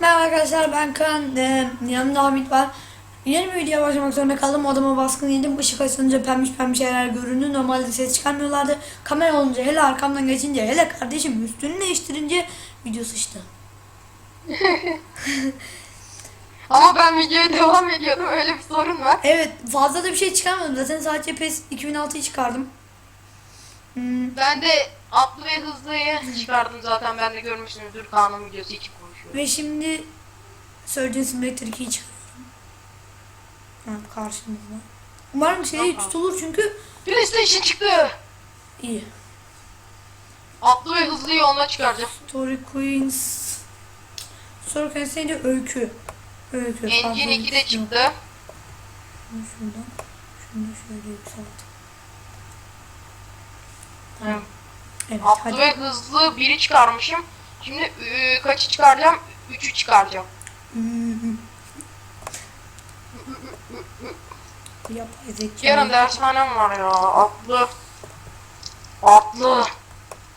Merhaba arkadaşlar ben Kaan. Ee, yanımda Hamit var. Yeni bir videoya başlamak zorunda kaldım. Odama baskın yedim. Işık açılınca pembiş pembiş şeyler göründü. Normalde ses çıkarmıyorlardı. Kamera olunca hele arkamdan geçince hele kardeşim üstünü değiştirince video sıçtı. Ama ben videoya devam ediyordum. Öyle bir sorun var. Evet fazla da bir şey çıkarmadım. Zaten sadece PES 2006'yı çıkardım. Hmm, Ben de atlı ve hızlıyı çıkardım zaten. Ben de görmüşsünüzdür. Kanun videosu. Ve şimdi Surgeon Simulator 2'yi çıkarıyorum. Ha, karşımızda. Umarım şey Aha. tutulur çünkü PlayStation çıktı. iyi. Atlı ve hızlıyı onunla çıkaracağım. Story Queens. Story Queens neydi? Öykü. Öykü. Engine fazla 2 de çıktı. Şunu Şuradan. Şunu şöyle yükselt. Hı. Evet Atlı hadi. ve hızlı 1'i çıkarmışım. Şimdi ıı, kaçı çıkaracağım? 3'ü çıkaracağım. Yapay zeka. Yarın dershanem var ya. Atlı. Atlı.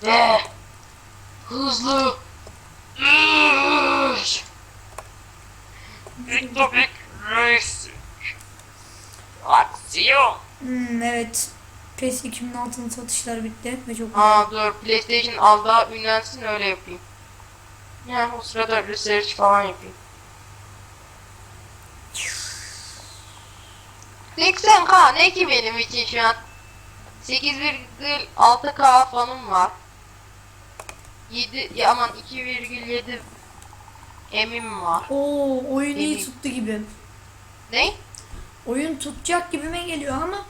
Ve hızlı. Big Racing. Aksiyon. Hmm, evet. PES 2006'nın satışları bitti ve çok Aa dur PlayStation az daha ünlensin öyle yapayım. Yani o sırada research falan yapayım. 80k ne ki benim için şu an? 8,6k fanım var. 7 ya aman 2,7 emim var. Oo, oyun iyi Emin. tuttu gibi. Ne? Oyun tutacak gibime geliyor ama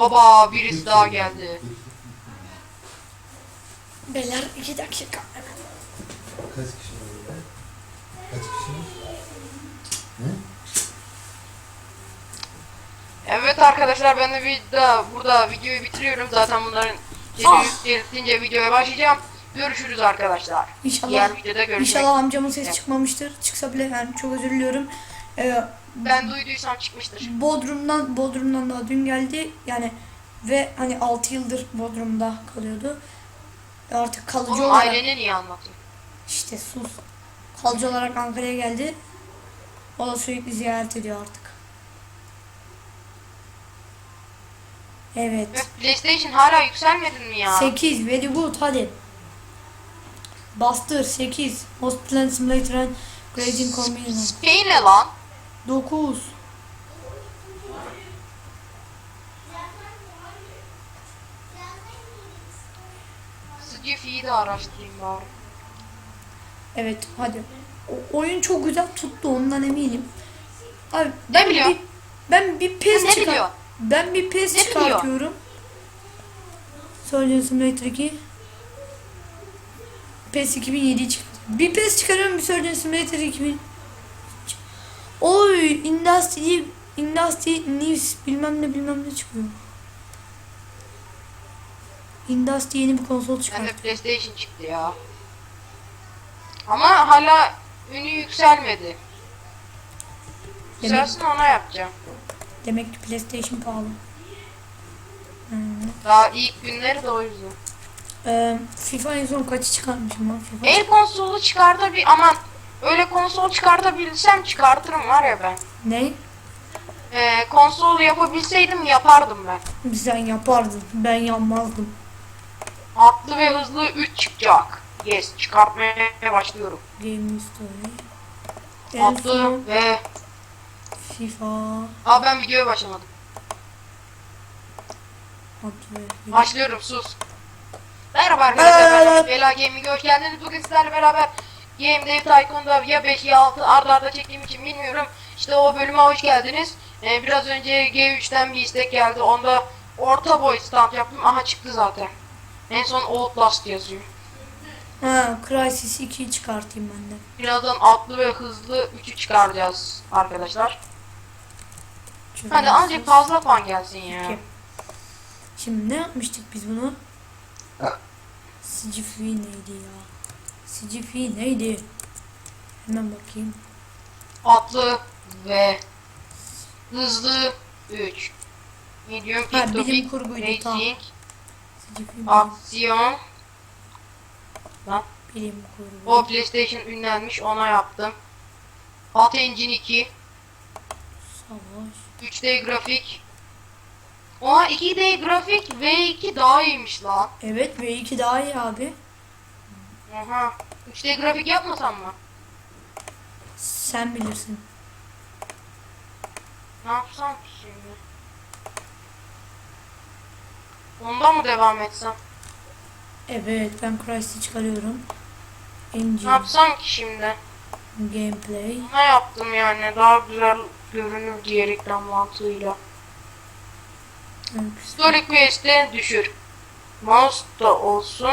Baba birisi daha geldi. beyler iki dakika. Kaç kişi var orada? Kaç kişi var? Ne? Evet arkadaşlar ben de bir daha burada videoyu bitiriyorum. Zaten bunların Ah! yükseltince videoya başlayacağım. Görüşürüz arkadaşlar. İnşallah. Diğer videoda görüşmek İnşallah amcamın sesi Evet. çıkmamıştır. Çıksa bile yani çok özür diliyorum. Ee, Ben duyduysam çıkmıştır. Bodrum'dan Bodrum'dan daha dün geldi. Yani ve hani 6 yıldır Bodrum'da kalıyordu. Artık kalıcı Oğlum olarak aileni niye anlatayım? işte sus. Kalıcı olarak Ankara'ya geldi. O da sürekli ziyaret ediyor artık. Evet. Ve PlayStation hala yükselmedin mi ya? 8 very good hadi. Bastır 8. Most Plant Simulator and Grading Combination. Spain lan? 9. Skiffy'yi de araştırayım bari. Evet hadi. O, oyun çok güzel tuttu ondan eminim. Abi Ne ben biliyor? bir ben bir pes Ne çıkar. biliyor? Ben bir pes Ne biliyor? çıkartıyorum. Surgeon Simulator 2. PES 2007 çıkart. Bir PES çıkarıyorum bir Surgeon Simulator 2000. Oy Industry Industry News bilmem ne bilmem ne çıkıyor. Industry yeni bir konsol çıkarttı. de PlayStation çıktı ya. Ama hala ünü yükselmedi. Yükselsin ona yapacağım. Demek ki PlayStation pahalı. Hmm. Daha ilk günleri de o yüzden. Ee, FIFA en son kaçı çıkartmışım lan FIFA? El konsolu çıkartabil aman öyle konsol çıkartabilsem çıkartırım var ya ben. Ne? Ee, konsol yapabilseydim yapardım ben. Sen yapardın. Ben yanmazdım. Atlı ve hızlı 3 çıkacak. Yes çıkartmaya başlıyorum. Game History. En Atlı son ve FIFA. Aa ben videoya başlamadım. Atlı ve Başlıyorum sus. Merhaba arkadaşlar Evet. Bela Gaming'e hoş geldiniz. Bugün sizlerle beraber Game Dev Tycoon'da ya 5 ya 6 arda arda çektiğim için bilmiyorum. İşte o bölüme hoş geldiniz. Ee, biraz önce G3'ten bir istek geldi. Onda orta boy stand yaptım. Aha çıktı zaten. En son Outlast yazıyor. Ha, Crysis 2'yi çıkartayım ben de. Birazdan atlı ve hızlı 3'ü çıkaracağız arkadaşlar. Şöyle Hadi ancak fazla fan gelsin ya. İki. Şimdi ne yapmıştık biz bunu? Sicifi neydi ya? Sicifi neydi? Hemen bakayım. Atlı ve hızlı 3. Medium, Ha, bilim kurguydu, tamam. Aksiyon. Lan. Bilim kurgu. O PlayStation ünlenmiş ona yaptım. Hot Engine 2. Savaş. 3D grafik. Oha 2D grafik V2 daha iyiymiş lan. Evet V2 daha iyi abi. Oha. 3D grafik yapmasam mı? Sen bilirsin. Ne yapsam ki şimdi? Ondan mı devam etsem? Evet ben Christ'i çıkarıyorum. Ne Engine, yapsam ki şimdi? gameplay. Ne yaptım yani daha güzel görünür diye reklam mantığıyla. Story Quest'e düşür. Mouse da olsun.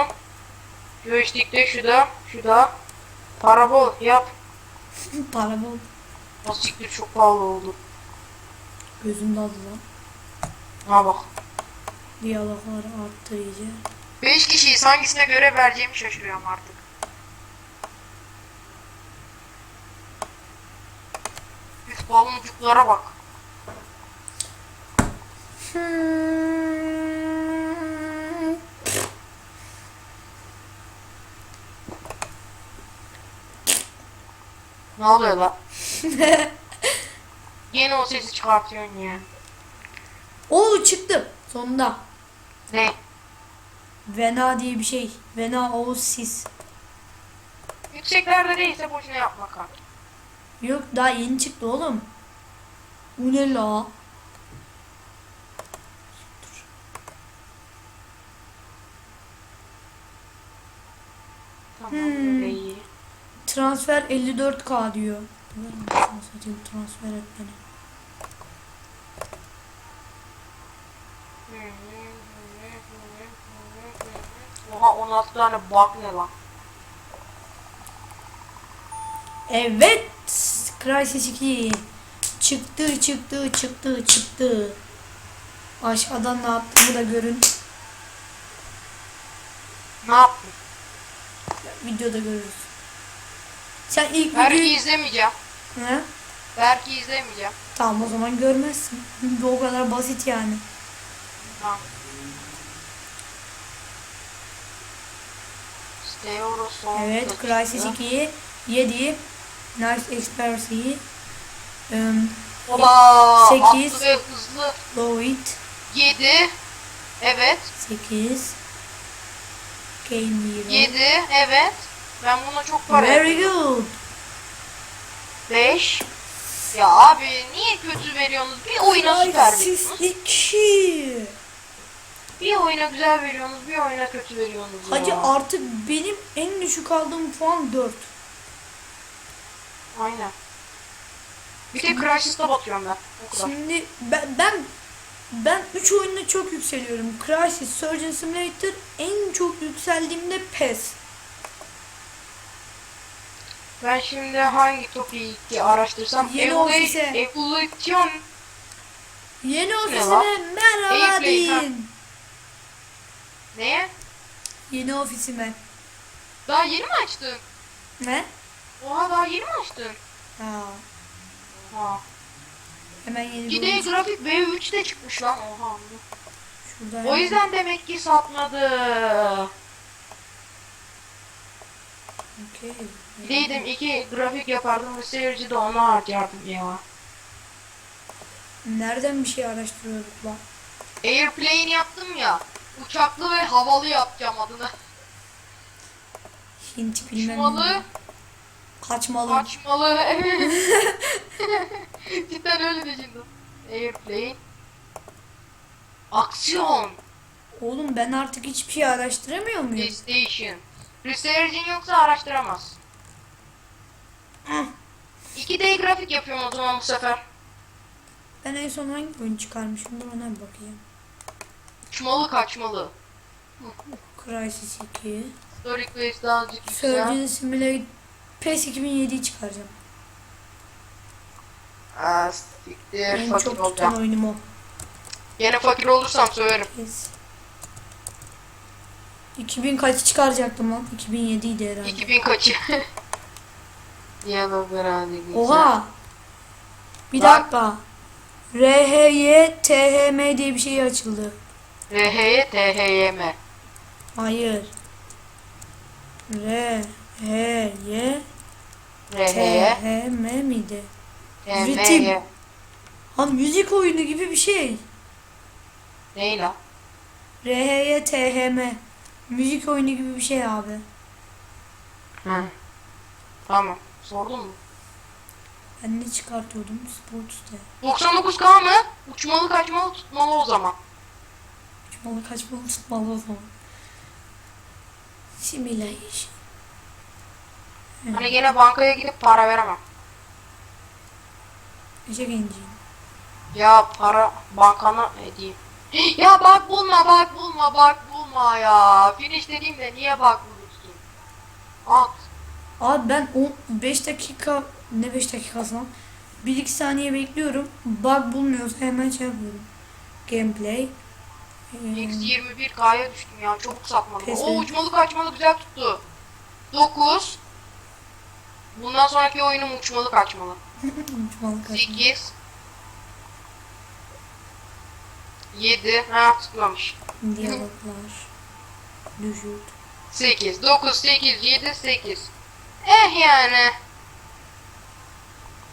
Joystick'te şu da, şu da. Parabol yap. Parabol O siktir çok pahalı oldu. gözümde adı lan. Ha bak. Diyalogları arttırıcı. 5 kişiyiz hangisine göre vereceğimi şaşırıyorum artık. Üf baloncuklara bak. Hmm. Ne oluyor lan? Yine o sesi çıkartıyorsun ya. Oo çıktı sonunda. Ne? Vena diye bir şey. Vena Oasis. Yükseklerde değilse boşuna yapma kanka. Yok daha yeni çıktı oğlum. Bu ne la? Tamam Hmm. böyle iyi. Transfer 54k diyor. Satayım transfer et beni. Oha 16 tane bug ne lan? Evet. Crysis 2. Çıktı çıktı çıktı çıktı. Aşağıdan ne yaptığımı da görün. Ne yaptın? Videoda görürüz. Sen ilk Belki videoyu... izlemeyeceğim. He? Belki izlemeyeceğim. Tamam o zaman görmezsin. Bu o kadar basit yani. Tamam. Evet, Crysis 2'yi 7 Nice Expert'i um, Oba! Sekiz. Atlı ve hızlı. Lloyd 7. Evet. 8 Game Hero 7. Evet. Ben buna çok para Very good 5. Ya abi niye kötü veriyorsunuz? Bir oyuna süper veriyorsunuz. 2 Bir oyuna güzel veriyorsunuz, bir oyuna kötü veriyorsunuz ya. Hacı artık benim en düşük aldığım puan 4 Aynen. Bir tek Crysis'ta batıyorum ben. O kadar. Şimdi ben ben ben 3 oyunda çok yükseliyorum. Crysis, Surgeon Simulator en çok yükseldiğimde PES. Ben şimdi hangi topiği araştırsam Yeni ofise. Evolution Yeni lan? ofisime merhaba Airplane, deyin. neye? Yeni ofisime. Daha yeni mi açtın? Ne? Oha daha yeni mi açtın? Ha, Oha. hemen yeni Bir bir de oyun grafik V3 de çıkmış lan. Oha. şurada. O hemen- yüzden demek ki satmadı. Okey. Bileydim iki grafik yapardım ve seyirci de onu harcardım ya. Nereden bir şey araştırıyorduk lan? Airplane yaptım ya. Uçaklı ve havalı yapacağım adını. Hint bilmem Uçmalı. Kaçmalı. kaçmalı. Cidden öyle düşündüm. Airplane. Aksiyon. Oğlum ben artık hiçbir şey araştıramıyor muyum? PlayStation. Research'in yoksa araştıramaz. 2D grafik yapıyorum o zaman bu sefer. Ben en son hangi oyun çıkarmışım? Dur ona bir bakayım. Uçmalı kaçmalı. Crysis 2. Story Quest daha azıcık. Surgeon Simulator PES 2007'yi çıkaracağım. Aa, siktir. En Fakir çok tutan olacağım. oyunum o. Yine fakir olursam söylerim. PES. 2000 kaçı çıkaracaktım lan? 2007 idi herhalde. 2000 kaçı? Diyalog herhalde güzel. Oha! Bir Bak. dakika. RHY THM diye bir şey açıldı. RHY THYM. Hayır. R H Y RHY THM miydi? THY. Ritim. Ha müzik oyunu gibi bir şey. Değil la. R H Y THM. Müzik oyunu gibi bir şey abi. Hı. Tamam. Sordun mu? Ben ne çıkartıyordum? Sports'te. 99K mı? Uçmalı kaçmalı tutmalı o zaman. Uçmalı kaçmalı tutmalı o zaman. Simulation. Hani gene bankaya gidip para veremem. Ecek Engine. Ya para bankana edeyim. Ya bak bulma bak bulma bak bulma ya. Finish dediğimde niye bak bulursun? At. Abi ben 5 dakika ne 5 dakikası lan? 1-2 saniye bekliyorum. Bug bulmuyorsa hemen şey yapıyorum. Gameplay. Ee, Eksi 21K'ya düştüm ya çabuk satmadım. Pes O uçmalı kaçmalı güzel tuttu. 9 Bundan sonraki oyunum uçmalı kaçmalı. Uçmalı kaçmalı. 8 7 Ha tutmamış. Diyaloglar. Düşük. 8 9 8 7 8 Eh yani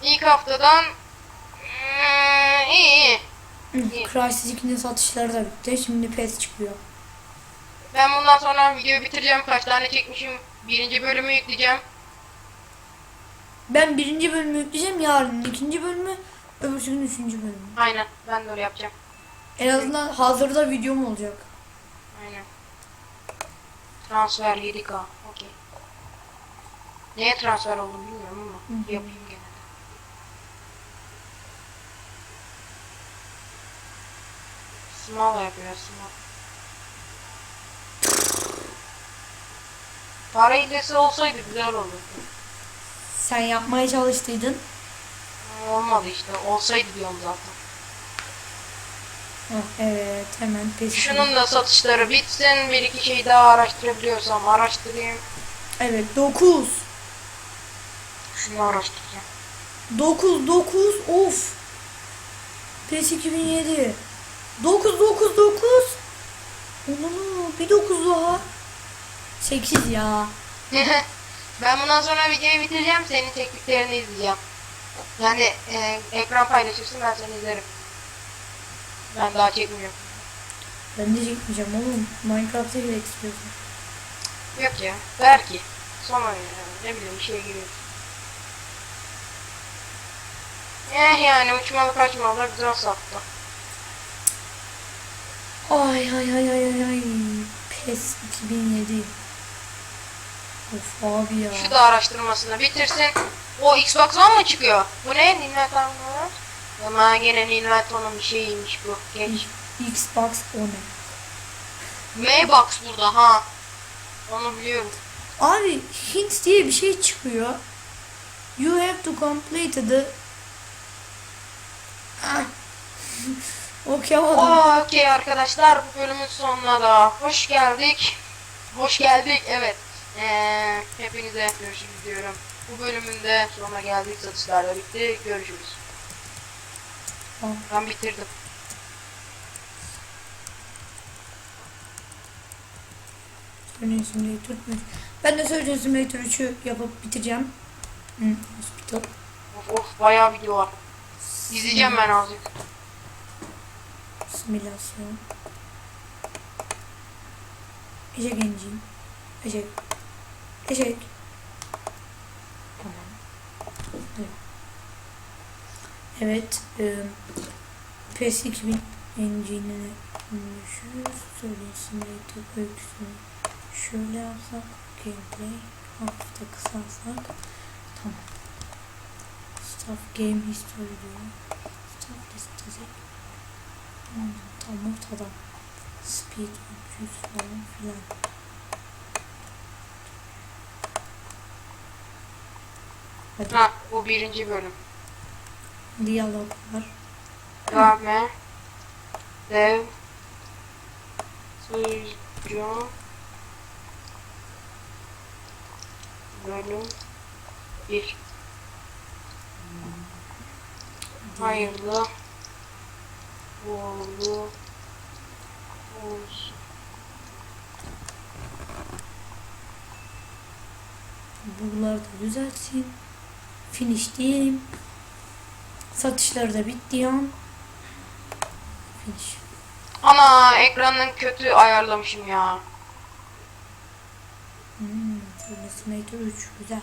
İlk haftadan hmm, iyi iyi. Crysis 2'nin satışları da bitti. Şimdi PES çıkıyor. Ben bundan sonra videoyu bitireceğim. Kaç tane çekmişim. Birinci bölümü yükleyeceğim. Ben birinci bölümü yükleyeceğim yarın. ikinci bölümü öbürsü gün üçüncü bölümü. Aynen. Ben de öyle yapacağım. En azından hazırda videom olacak. Aynen. Transfer 7K. Neye transfer oldum bilmiyorum ama Hı hı. yapayım gene. de. Small yapıyor small. Para hilesi olsaydı güzel olurdu. Sen yapmaya çalıştıydın. Olmadı işte. Olsaydı diyorum zaten. Hah, evet hemen PES. Şunun da satışları bitsin. Bir iki şey daha araştırabiliyorsam araştırayım. Evet 9. Şunu araştıracağım. 9 9 of. PES 2007. 9 9 9. Onu bir 9 daha. 8 ya. ben bundan sonra videoyu bitireceğim. Senin tekniklerini izleyeceğim. Yani e, ekran paylaşırsın ben seni izlerim. Ben daha çekmiyorum. Ben de çekmeyeceğim oğlum. Minecraft'a istiyorsun. Yok ya. Belki. Sonra yani, ne bileyim bir şey giriyor. Eh yani uçmalı kaçmalı güzel sattı. Ay ay ay ay ay ay. PES 2007. Of abi ya. Şu da araştırmasını bitirsin. O Xbox One mı çıkıyor? Bu ne? Nilmet var? Ama gene Nilmet onun bir şeyiymiş bu. Geç. Xbox One. Maybox burada ha. Onu biliyorum. Abi hint diye bir şey çıkıyor. You have to complete the. Okuyamadım. Okey arkadaşlar bu bölümün sonuna da hoş geldik. Hoş geldik evet. Ee, hepinize görüşürüz diyorum. Bu bölümün de sonuna geldik. Satışlar da bitti. Görüşürüz. Tamam. Ben bitirdim. Surgeon Simulator 3. Ben de Surgeon Simulator 3'ü yapıp bitireceğim. Hı, hospital. Of of bayağı video var. İzleyeceğim ben azıcık. Simülasyon. Eşek engine. Eşek. Eşek. Tamam. Evet. E, PES 2000 engine'ine düşüyoruz. Söyleyeyim simulator öyküsünü. Şöyle yapsak. Gameplay. Hafif de kısalsak. Tamam. Stuff game history diyor. Stuff listesi. Hmm, tam ortada. Speed 300 falan filan. Hadi Ha bu birinci bölüm. diyaloglar. Game. Dev. Sunucu. Bölüm. 1. Hayırlı Oldu. Olsun. Buraları da düzeltsin. Finish diyelim. Satışları da bitti an. Finish. Ana ekranın kötü ayarlamışım ya. Hmm, Simulator 3 güzel.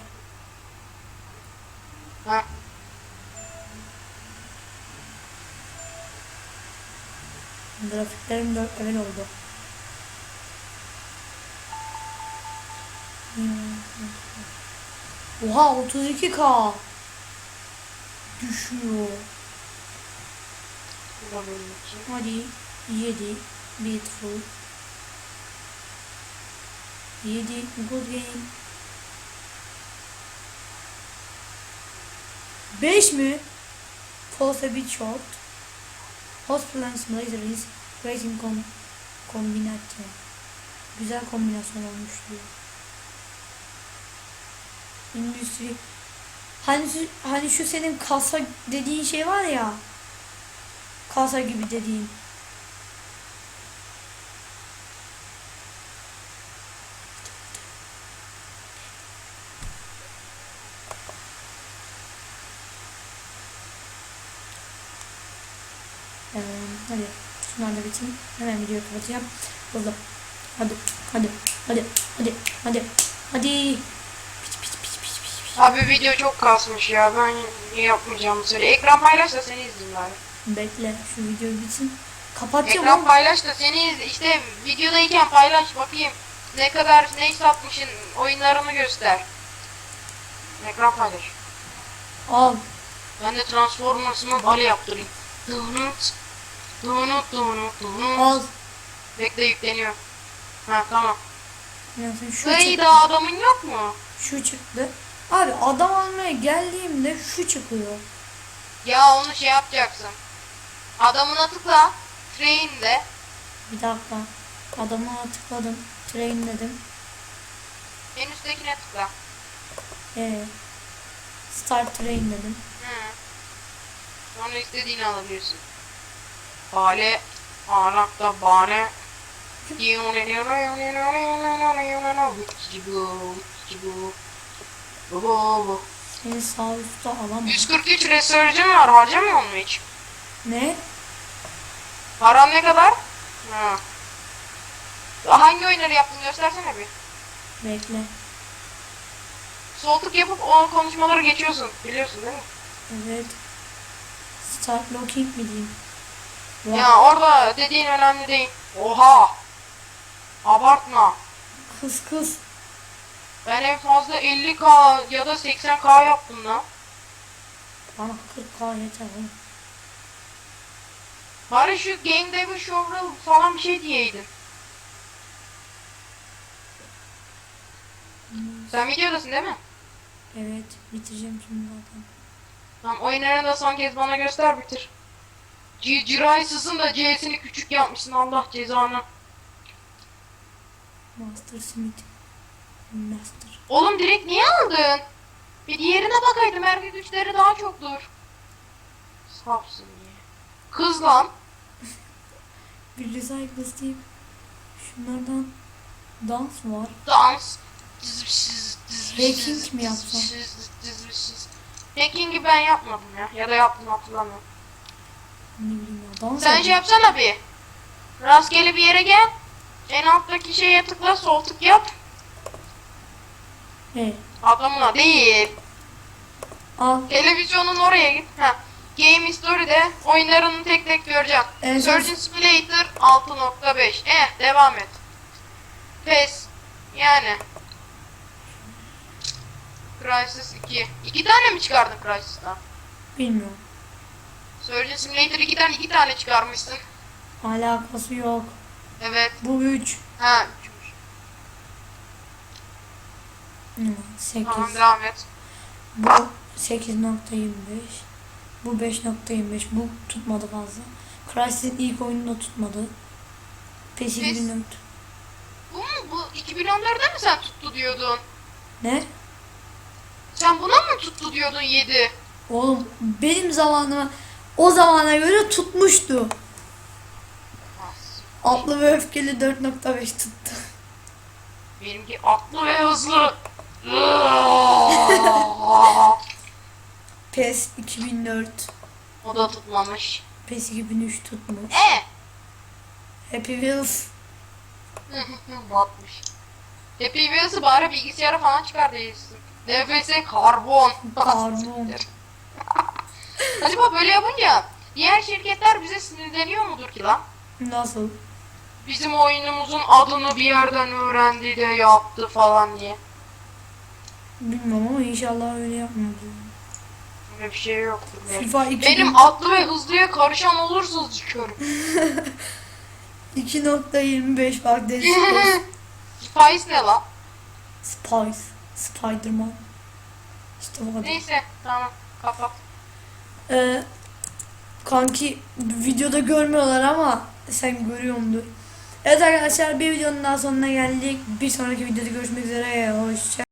Ha. Grafiklerim 4 level oldu. Oha 32k. Düşüyor. Hadi 7 beautiful 7 good game 5 mi? False a bit short Hospital and Simulator is Racing com kombinasyon Güzel kombinasyon olmuş diyor Endüstri Hani, hani şu senin kasa dediğin şey var ya Kasa gibi dediğin. Ee, hadi da bitsin. Hemen videoyu kapatacağım. Buldum. Hadi, hadi, hadi, hadi, hadi, hadi. Piç, piç, piç, piç, piç, piç. Abi video çok kasmış ya. Ben yapmayacağımı söyle. Ekran paylaş da seni izleyeyim. Bekle şu video bitsin. Kapatacağım Ekran oğlum. paylaş da seni izle. İşte videodayken paylaş bakayım. Ne kadar ne satmışın oyunlarını göster. Ekran paylaş. Al. Ben de Transformers'ımı bali yaptırayım. Dıhınıt. Dıhınıt dıhınıt dıhınıt. Al. Bekle yükleniyor. Ha tamam. Yani şu çıktı. da adamın yok mu? Şu çıktı. Abi adam almaya geldiğimde şu çıkıyor. Ya onu şey yapacaksın. Adamına tıkla. Train'de. Bir dakika. Adama tıkladım. Train dedim. En üsttekine tıkla. Ee, start train dedim. Hı. Sonra istediğini alabilirsin. Bale. Ağlakta bale. Bu. Seni sağ üstte alamam. 143 restorancım var harcamıyor mu hiç? Ne? Paran ne kadar? Ha. Hangi oyunları yaptın göstersene bir. Bekle. Sol tık yapıp o konuşmaları geçiyorsun. Biliyorsun değil mi? Evet. Start looking mi diyeyim? Ya orada dediğin önemli değil. Oha! Abartma. Kız kız. Ben en fazla 50k ya da 80k yaptım lan. Bana 40k yeter oğlum. Bari şu Game Devil Showreel falan bir şey diyeydin. Sen videodasın değil mi? Evet. Bitireceğim şimdi zaten. Tamam oyunlarını da son kez bana göster bitir. Ciraysız'ın da C'sini küçük yapmışsın Allah cezanı. Master Smith. Master. Oğlum direkt niye aldın? Bir diğerine bakaydım erkek güçleri daha çoktur. Safsın diye. Kız lan. Bir recycle diyeyim. Şunlardan dans var. Dans. Hacking mi yapsam? Hacking'i ben yapmadım ya. Ya da yaptım hatırlamıyorum. Ne bileyim ya. Dans Sen şey yapsana bir. Rastgele bir yere gel. En alttaki şeye tıkla sol tık yap. He. Adamına değil. Al. Televizyonun oraya git. Ha. Game History'de oyunlarını tek tek göreceğim. Evet. Surgeon Simulator 6.5. Eh devam et. PES. Yani. Crysis 2. İki tane mi çıkardın Crysis'tan? Bilmiyorum. Surgeon Simulator 2'den iki tane çıkarmışsın. Alakası yok. Evet. Bu 3. Ha. 8. Tamam devam et. Bu 8.25. Bu 5.25. Bu tutmadı fazla. Crysis'in ilk oyunu da tutmadı. PES. 2004. Bu mu? Bu 2014'de mi sen tuttu diyordun? Ne? Sen buna mı tuttu diyordun 7? Oğlum benim zamanıma o zamana göre tutmuştu. Atlı ve öfkeli 4.5 tuttu. Benimki atlı ve hızlı. PES 2004. o da tutmamış. PES 2003 tutmuş. E. Happy Wheels. Batmış. Happy Wheels'ı bari bilgisayara falan çıkar değilsin. DFS karbon. Karbon. Acaba böyle yapınca diğer şirketler bize sinirleniyor mudur ki lan? Nasıl? Bizim oyunumuzun adını bir yerden öğrendi de yaptı falan diye. Bilmem ama inşallah öyle yapmıyordur. Böyle bir şey belki. FIFA 2000 Benim atlı ve hızlıya karışan olursanız çıkarım. 2.25 bak Dead Space. Spice ne lan? Spice. Spiderman. İşte bu kadar. Neyse tamam kapat. Ee, kanki videoda görmüyorlar ama sen görüyordur. Evet arkadaşlar bir videonun daha sonuna geldik. Bir sonraki videoda görüşmek üzere. Hoşça